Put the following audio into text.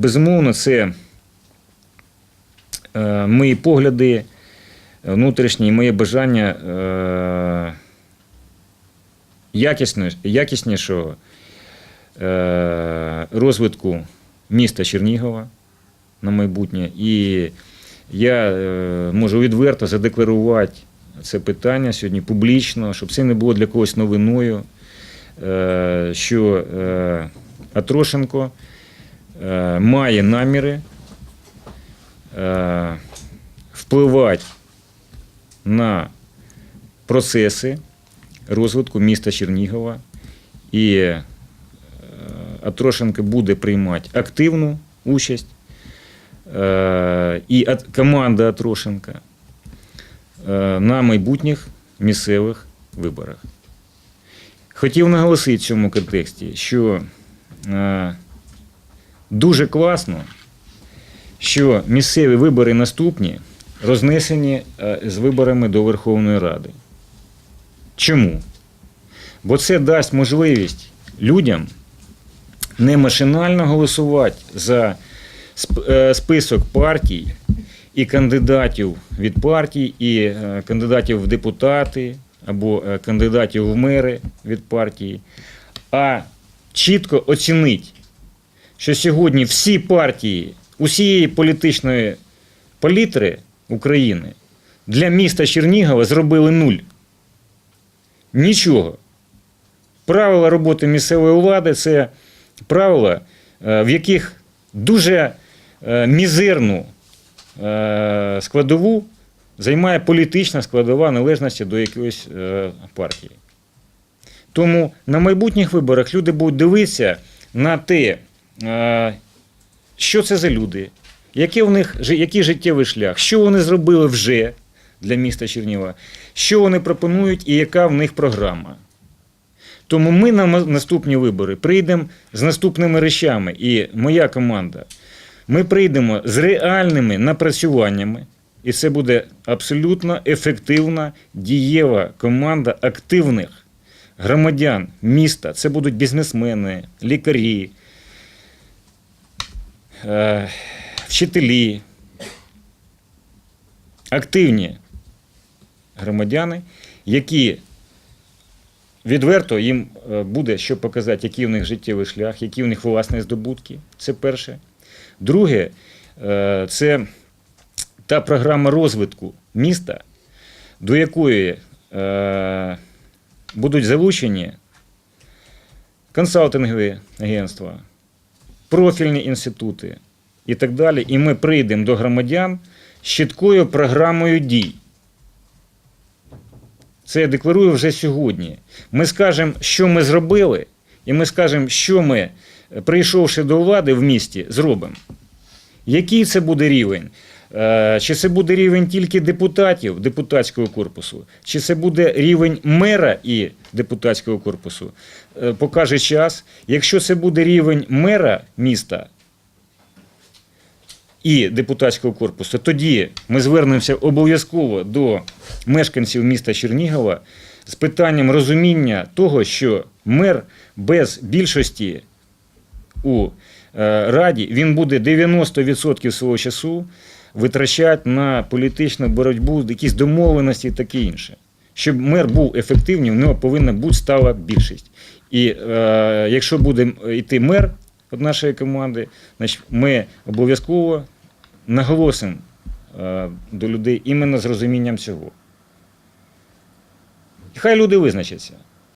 Безумовно, це е, мої погляди внутрішні, і моє бажання е, якіснішого е, розвитку міста Чернігова на майбутнє. І я можу відверто задекларувати це питання сьогодні публічно, щоб це не було для когось новиною, що Атрошенко має наміри е, впливати на процеси розвитку міста Чернігова. І е, Атрошенко буде приймати активну участь. Е, І команда Атрошенка е, на майбутніх місцевих виборах. Хотів наголосити в цьому контексті, що е, дуже класно, що місцеві вибори наступні рознесені е, з виборами до Верховної Ради. Чому? Бо це дасть можливість людям не машинально голосувати за е, список партій і кандидатів від партій, і е, кандидатів в депутати або кандидатів в мери від партії, а чітко оцінить, що сьогодні всі партії усієї політичної палітри України для міста Чернігова зробили нуль. Нічого. Правила роботи місцевої влади це правила, е, в яких дуже е, мізерну е, складову займає політична складова належності до якоїсь партії. Тому на майбутніх виборах люди будуть дивитися на те, що це за люди, який у них який життєвий шлях, що вони зробили вже для міста Чернігова, що вони пропонують і яка в них програма. Тому ми на наступні вибори прийдемо з наступними речами, і моя команда. Ми прийдемо з реальними напрацюваннями, і це буде абсолютно ефективна, дієва команда активних громадян міста. Це будуть бізнесмени, лікарі, е, вчителі, активні громадяни, які відверто їм е, буде що показати, який у них життєвий шлях, які у них власні здобутки. Це перше. Друге, е, це та програма розвитку міста, до якої е, будуть залучені консалтингові агентства, профільні інститути і так далі. І ми прийдемо до громадян з чіткою програмою дій. Це я декларую вже сьогодні. Ми скажемо, що ми зробили, і ми скажемо, що ми, прийшовши до влади в місті, зробимо. Який це буде рівень? Е, Чи це буде рівень тільки депутатів депутатського корпусу, чи це буде рівень мера і депутатського корпусу? Е, Покаже час. Якщо це буде рівень мера міста і депутатського корпусу, тоді ми звернемося обов'язково до мешканців міста Чернігова з питанням розуміння того, що мер без більшості у е, Раді він буде 90% свого часу витрачати на політичну боротьбу, якісь домовленості і таке інше. Щоб мер був ефективним, в нього повинна бути стала більшість. І е, якщо буде йти мер від нашої команди, значить ми обов'язково наголосимо е, до людей іменно з розумінням цього. І хай люди визначаться.